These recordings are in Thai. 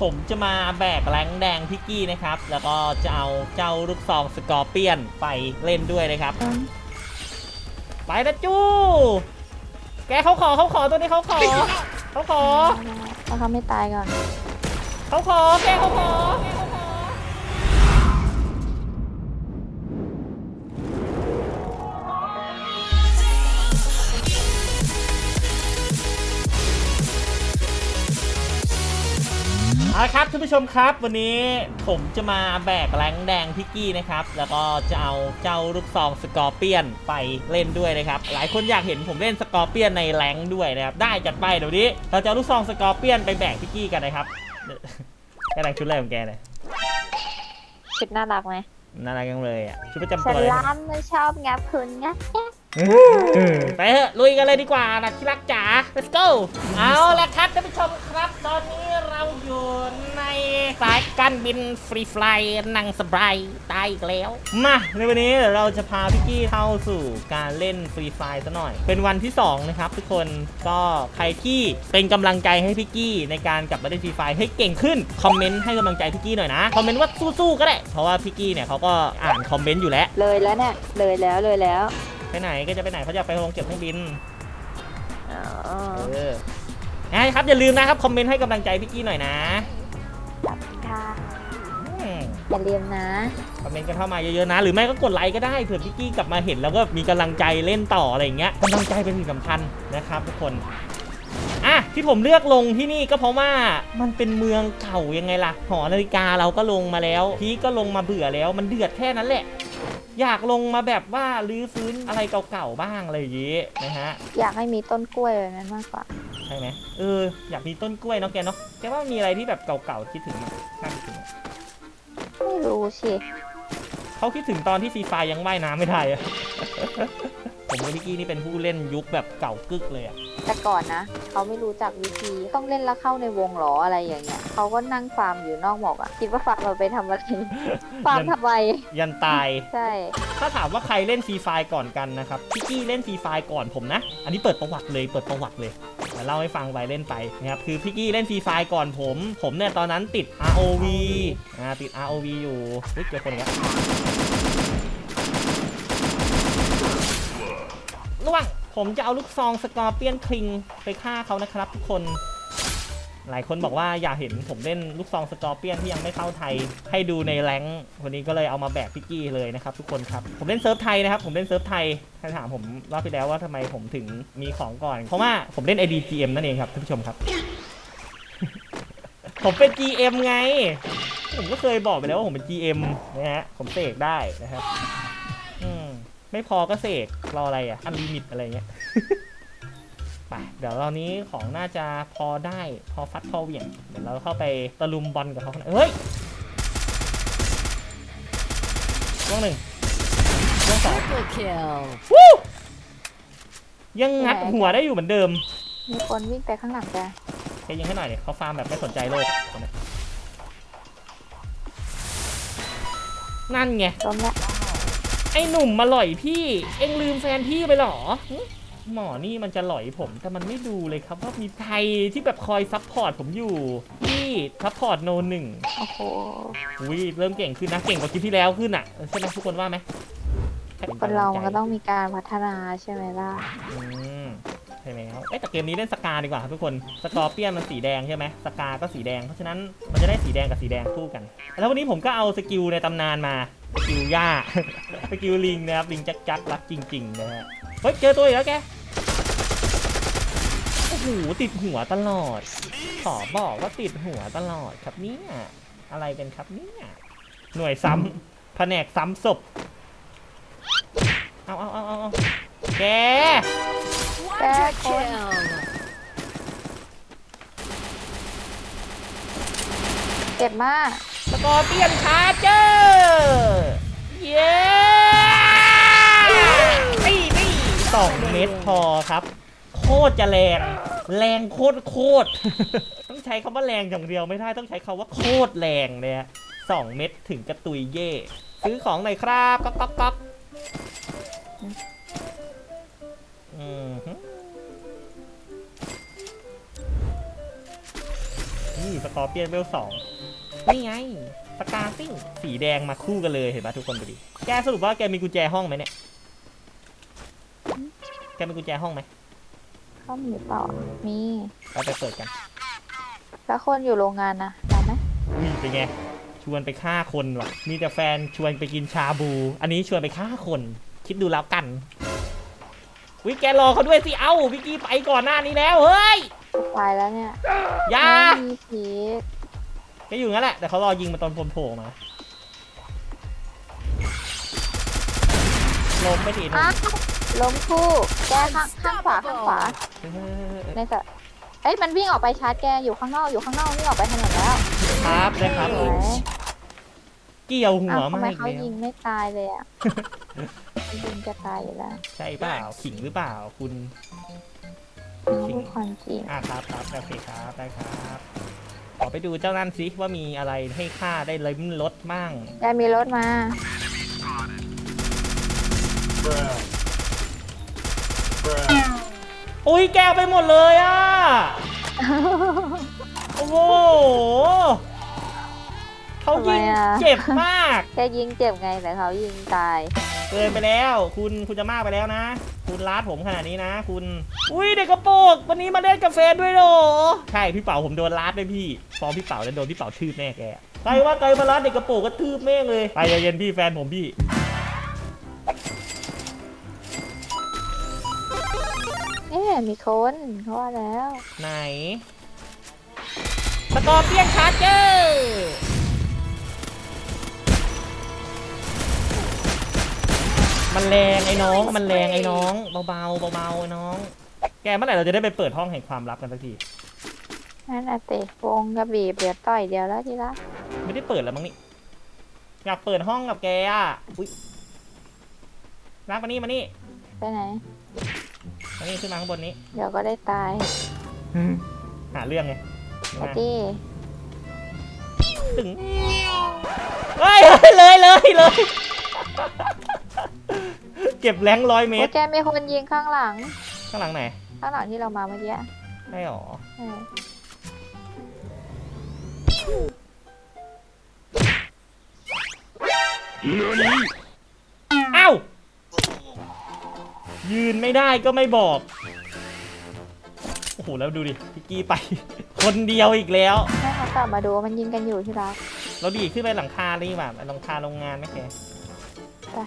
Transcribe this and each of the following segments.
ผมจะมาแบกแรงแดงพิกกี้นะครับ แล้วก็จะเอาเจ้าลูกซองสกอร์เปียนไปเล่นด้วยนะครับ ไปนะจู้แกเขาขอเขาขอตัวนี้เขาขอเขาขอเพราะเขาไม่ตายก่อน เขาขอแกเขาขอ เขาขอเอาละครับท่านผู้ชมครับ วันนี้ผมจะมาแบกแรงแดงพิกกี้นะครับ แล้วก็จะเอาเจ้าลูกซองสกอร์เปียนไปเล่นด้วยนะครับ หลายคนอยากเห็นผมเล่นสกอร์เปียนในแรงด้วยนะครับ ได้จัดไปเดี๋ยวนี้ เราจะเอาลูกซองสกอร์เปียนไปแบกพิกกี้กันนะครับแกแต่งชุดอะไรของแกเนี่ยชุดน่ารักไหมน่ารักยังเลยอะชุดประจำฉัตันวเลยล้านไม่ชอบงับคุณงับแกไปเถอะลุยกันเลยดีกว่านะที่รักจ๋า let's go เอาละครับท่านผู้ชมครับ ตอนนี้ เราอยู่ในสายการบินฟรีฟลายนั่งสบายตายอีกแล้ว มาในวันนี้เราจะพาพี่กี้เข้าสู่การเล่นฟรีไฟซะหน่อย เป็นวันที่ 2 นะครับ ทุกคนก็ใครที่เป็นกำลังใจให้พี่กี้ในการกลับมาเล่นฟรีไฟให้เก่งขึ้น คอมเมนต์ให้กำลังใจพี่กี้หน่อยนะ คอมเมนต์ว่าสู้ๆก็ได้ เพราะว่าพี่กี้เนี่ยเขาก็อ่านคอมเมนต์อยู่แล้ว เลยแล้วเนี่ย เลยแล้วเลยแล้ว ไปไหนก็จะไปไหนเขาจะไปลงเก็บเครื่องบินอ๋อเออ นะครับอย่าลืมนะครับคอมเมนต์ให้กำลังใจพี่กี้หน่อยนะจับค่ะอืมอย่าลืมนะ คอมเมนต์กันเข้ามาเยอะๆนะ หรือไม่ก็กดไลค์ก็ได้เผื่อพี่กี้กลับมาเห็นแล้วก็มีกำลังใจเล่นต่ออะไรอย่างเงี้ยกำลังใจเป็นสิ่งสำคัญนะครับทุกคนอะที่ผมเลือกลงที่นี่ก็เพราะว่ามันเป็นเมืองเก่ายังไงล่ะหอนาฬิกาเราก็ลงมาแล้วพีคก็ลงมาเบื่อแล้ว มันเดือดแค่นั้นแหละ อยากลงมาแบบว่าลื้อฟื้นอะไรเก่าๆบ้างอะไรอย่างเงี้ยนะฮะอยากให้มีต้นกล้วยแบบนั้นมากกว่า ใช่ไหมเอออยากมีต้นกล้วยเนาะแกเนาะแกว่ามีอะไรที่แบบเก่าๆคิดถึงมั้ยน่าคิดถึงไหมไม่รู้สิเขาคิดถึงตอนที่ฟรีไฟยังว่ายน้ำไม่ได้อะ ผมกับพี่กี้นี่เป็นผู้เล่นยุคแบบเก่ากึกเลยอะแต่ก่อนนะเขาไม่รู้จักวิธีต้องเล่นแล้วเข้าในวงหรออะไรอย่างเงี้ยเขาก็นั่งฟาร์มอยู่นอกหมอกอะคิดว่าฟาร์มเราไปทำอะไร ฟาร์มทำไมยันตาย ใช่ ถ้าถามว่าใครเล่นฟรีไฟก่อนกันนะครับพี่กี้เล่นฟรีไฟก่อนผมนะ อันนี้เปิดประวัติเลยเปิดประวัติเลย มาเล่าให้ฟังไปเล่นไปนะครับคือพี่กี้เล่นฟรีไฟก่อนผม ผมเนี่ยตอนนั้นติด ROV อ่าติด ROV อยู่เฮ้ยเจอคนอีกแล้วระวังผมจะเอาลูกซองสกอร์เปียนคลิงไปฆ่าเขานะครับทุกคน หลายคนบอกว่าอยากเห็นผมเล่นลูกซองสกอร์เปียนที่ยังไม่เข้าไทย ให้ดูในแรงวันนี้ก็เลยเอามาแบกพิกกี้เลยนะครับทุกคนครับ ผมเล่นเซิร์ฟไทยนะครับ ผมเล่นเซิร์ฟไทยใครถามผมรอบที่แล้วว่าทำไมผมถึงมีของก่อน เพราะว่าผมเล่น IDGM นั่นเองครับท่านผู้ชมครับ ผมเป็น GM ไง ผมก็เคยบอกไปแล้วว่าผมเป็น GM นะฮะผมเสกได้นะครับ อืมไม่พอก็เสกรออะไรอะอันลิมิตอะไรเงี้ย ไปเดี๋ยวตอนนี้ของน่าจะพอได้พอฟัดพอเหวี่ยง เดี๋ยวเราเข้าไปตะลุมบอลกับเขาข้างในเฮ้ยช่วงหนึ่งช่วงสอง Triple kill. วู้ยังงัดหัวได้อยู่เหมือนเดิม มีคนวิ่งไปข้างหลังแกแค่ยิงให้หน่อยเนี่ยเขาฟาร์มแบบไม่สนใจโลกคนเนี้ยนั่นไงล้มแล้วไอ้หนุ่มมาหล่อยพี่ เอ็งลืมแฟนพี่ไปเหรอ หึหมอนี่มันจะหล่อยผม แต่มันไม่ดูเลยครับว่ามีใครที่แบบคอยซัพพอร์ตผมอยู่พี่ซัพพอร์ตโนหนึ่งโอ้โหอุ้ยเริ่มเก่งขึ้นนะเก่งกว่าคลิปที่แล้วขึ้นอะใช่ไหมทุกคนว่าไหมคนเรามันก็ต้องมีการพัฒนาใช่ไหมล่ะอืมใช่แล้วเอ้ยแต่เกมนี้เล่นสกาดีกว่าครับทุกคนสกอร์เปียนมันสีแดงใช่ไหมสกาก็สีแดงเพราะฉะนั้นมันจะได้สีแดงกับสีแดงคู่กัน แล้ววันนี้ผมก็เอาสกิลในตำนานมาสกิลย่าสกิลลิงนะครับลิงจักจักรักจริงๆนะฮะเฮ้ยเจอตัวอีกแล้วแกโอ้โหติดหัวตลอด ขอบอกว่าติดหัวตลอดครับเนี่ยอะไรกันครับเนี่ยหน่วยซ้ำแผนกซ้ำศพเอาเอาเอาเอาเอาแกแกคนเจ็บมากสกอร์เปียนชาร์เจอร์เย้นี่นี่สองเม็ดพอครับ โคตรจะแรง แรงโคตรโคตร ต้องใช้คำว่าแรงอย่างเดียวไม่ได้ต้องใช้คำว่าโคตรแรงเลยอะสองเม็ดถึงกระตุยเย่ ซื้อของหน่อยครับก๊อกก๊อกก๊อกนี่สกอร์เปียนเวลสองนี่ไงสกาซิ่งสีแดงมาคู่กันเลยเห็นปะทุกคนดูดิ แกสรุปว่าแกมีกุญแจห้องไหมเนี่ย แกมีกุญแจห้องไหม เขามีเปล่ามีเราไปเปิดกัน แล้วคนอยู่โรงงานนะได้ไหมอุ้ยเป็นไง ชวนไปฆ่าคนว่ะ มีแต่แฟนชวนไปกินชาบู อันนี้ชวนไปฆ่าคน คิดดูแล้วกันวิแกรอเขาด้วยสิ เอ้าวิกกี้ไปก่อนหน้านี้แล้ว เฮ้ยไปแล้วเนี่ยอย่าไม่มีผีแกอยู่งั้นแหละ แต่เขารอยิงมาตอนพลโผล่มาล้มไปทีนึงอ้าว ล้มคู่แกข้างข้างขวาข้างขวาเฮ้ยในสระเอ้ยมันวิ่งออกไปชาร์จแกอยู่ข้างนอกอยู่ข้างนอกวิ่งออกไปถนนแล้วครับได้ครับสวยเกี่ยวหัอ้าววมาทำไมอีกเขาแล้วยิงไม่ตายเลยอะยิงจะตายอยู่แล้วใช่เปล่าขิงหรือเปล่าคุณจริงพูดความจริงอะครับครับโอเคครับได้ครับขอไปดูเจ้านั่นสิว่ามีอะไรให้ค่าได้ลิ้มรสมั่งแกมีรถมา อุ้ยแกวไปหมดเลยอะ โอ้โหเขายิงทำไมอะเจ็บมากแกยิงเจ็บไงแต่เขายิงตาย เกินไปแล้ว คุณคุณจะมากไปแล้วนะ คุณลาดผมขนาดนี้นะ คุณ อุ้ยเด็กกระโปรงวันนี้มาเล่นกับแฟนด้วยเหรอใช่พี่เป๋าผมโดนลาดด้วยพี่ฟ้องพี่เป๋าแล้วโดนพี่เป๋าทืบแม่แกใครว่าใครมาลาดเด็กกระโปรงก็ทืบแม่งเลยไปใจเย็นพี่แฟนผมพี่ มีคนเขาว่าแล้วไหน สกอร์เปียนชาร์เจอร์มันแรงไอ้น้อง มันแรงไอ้น้องเบาๆเบาๆไอ้น้อง แกเมื่อไหร่เราจะได้ไปเปิดห้องแห่งความลับกันสักทีนั่นน่ะเตะวงกระบีบเดี๋ยวต่อยเดียวแล้วทีละไม่ได้เปิดแล้วมั้งนี่อยากเปิดห้องกับแกอะอุ้ยรักมานี่มานี่ไปไหน มานี่ขึ้นมาข้างบนนี้ เดี๋ยวก็ได้ตายหาเรื่องไงไปมาดิตึงเฮ้ยเฮ้ยเลยเลยเลยเก็บแรงร้อยเมโอ้ตร แกมีคนยิงข้างหลัง ข้างหลังไหน ข้างหลังที่เรามาเมื่อกี้ได้หรอเออเอ้า ยืนไม่ได้ก็ไม่บอก โอ้โห แล้วดูดิพี่กี้ไป คนเดียวอีกแล้วให้เขากลับมาดูว่ามันยิงกันอยู่ที่รักเราดีดขึ้นไปหลังคาเลยดีกว่าหลังคาโรงงานไหมแกไป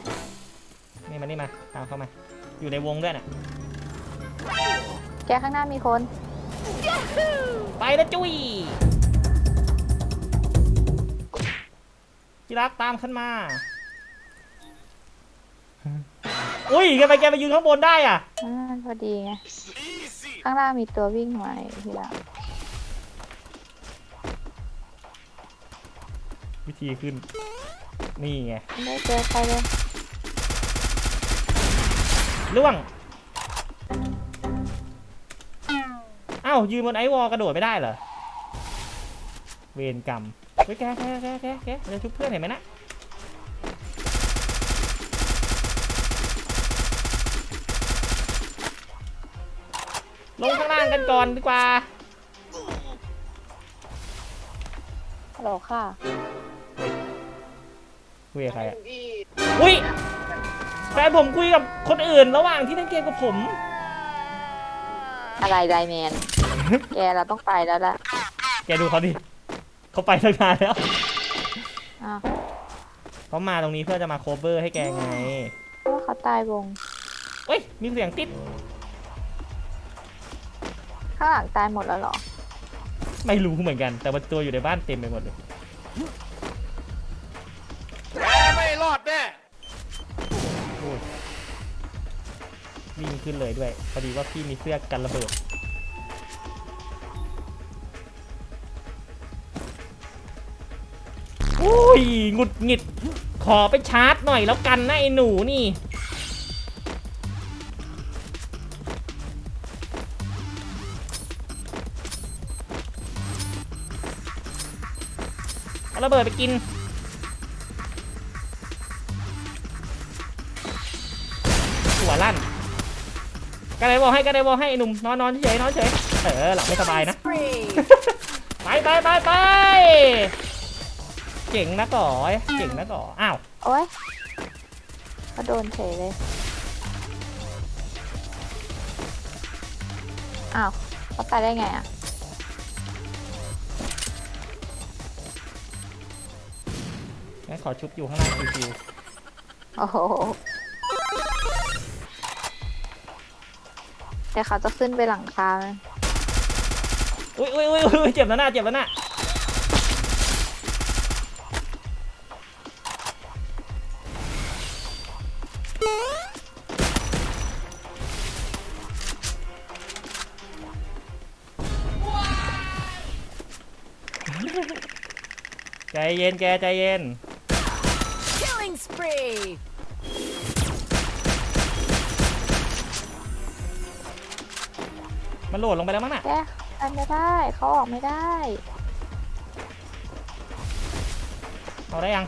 นี่มา นี่มา ตามเข้ามา อยู่ในวงด้วยน่ะ แกข้างหน้ามีคน ไปแล้วจุ้ยที่รักตามขึ้นมา อุ้ยทำไมแกไปยืนข้างบนได้อะอ่าพอดีไง ข้างล่างมีตัววิ่งมาที่รักวิธีขึ้น นี่ไงไม่ได้เจอใครเลยล่วงเอ้ายืนบนไอวอลกระโดดไม่ได้เหรอเวรกรรมเฮ้ยแกแกแกแกแกเดี๋ยวชุบเพื่อนเห็นไหมนะางล่างกันก่อนดีกว่าฮัลโหลค่ะคุยกับใครอะอุ้ยแฟนผมคุยกับคนอื่นระหว่างที่เล่นเกมกับผม อะไรไดแมน แกเราต้องไปแล้วล่ะแกดูเขาดิ เขาไปตั้งนานแล้วอ้าวเขามาตรงนี้เพื่อจะมาโคเวอร์ให้แกไง เพราะว่าเขาตายวง เฮ้ย มีเสียงติด ข้างหลังตายหมดแล้วเหรอ ไม่รู้เหมือนกัน แต่ว่าตัวอยู่ในบ้านเต็มไปหมดเลย ไม่รอดแน่โอ้ยวิ่งขึ้นเลยด้วย พอดีว่าพี่มีเสื้อกันระเบิด โอ้ยหงุดหงิด ขอไปชาร์จหน่อยแล้วกันนะไอ้หนูนี่ ระเบิดไปกิน หัวลั่นกันไดบอกให้กันไดบอกให้ไอ้หนุ่มนอนนอนเฉยนอนเฉยเออหลับไม่สบายนะ ไปไปไปไปเก่งนะก่อเก่งนะก่ออ้าวโอ๊ยก็โดนเฉยเลย อ้าวเขาตายได้ไงอะ งั้นขอชุบอยู่ข้างล่างชิวโอ้โหแต่เขาจะขึ้นไปหลังคาไหมๆอุ้ยอุ้ยอุ้ยอุ้ยเจ็บแล้วนะเจ็บแล้วนะใจเย็นแกใจเย็น Killing spree! มันโหลดลงไปแล้วมั้งน่ะ แกกันไม่ได้เขาออกไม่ได้ เอาได้ยัง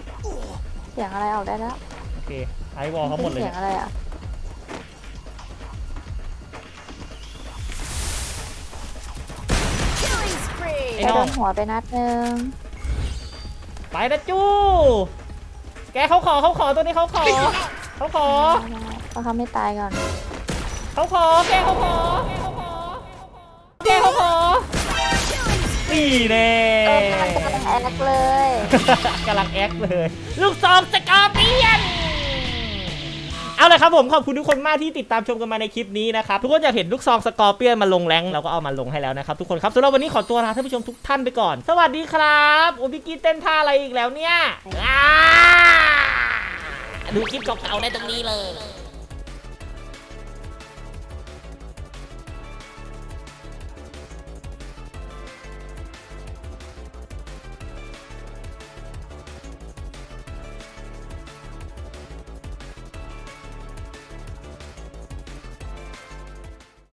เสียงอะไรออกได้แล้วโอเค ไอวอลเขาหมดเลยเสียงอะไรอะ Killing spree! ไอ้แกน้โดอง นหัวไปนัดหนึ่งไปนะจู้ แกเขาขอเขาขอตัวนี้เขาขอเขาขอเพราะเขาไม่ตายก่อน เขาขอแกเขาขอแกเขาขอนี่แน่เออมันกำลังแอคเลยกำลังแอคเลย ลูกซองสกอร์เปียนเอาเลยครับผมขอบคุณทุกคนมากที่ติดตามชมกันมาในคลิปนี้นะครับทุกคนอยากเห็นลูกซองสกอร์เปียนมาลงแรงเราก็เอามาลงให้แล้วนะครับทุกคนครับสำหรับวันนี้ขอตัวลาท่านผู้ชมทุกท่านไปก่อน สวัสดีครับโอบิกี้เต้นท่าอะไรอีกแล้วเนี่ยอ่า ดูคลิปเก่าๆได้ตรงนี้เลย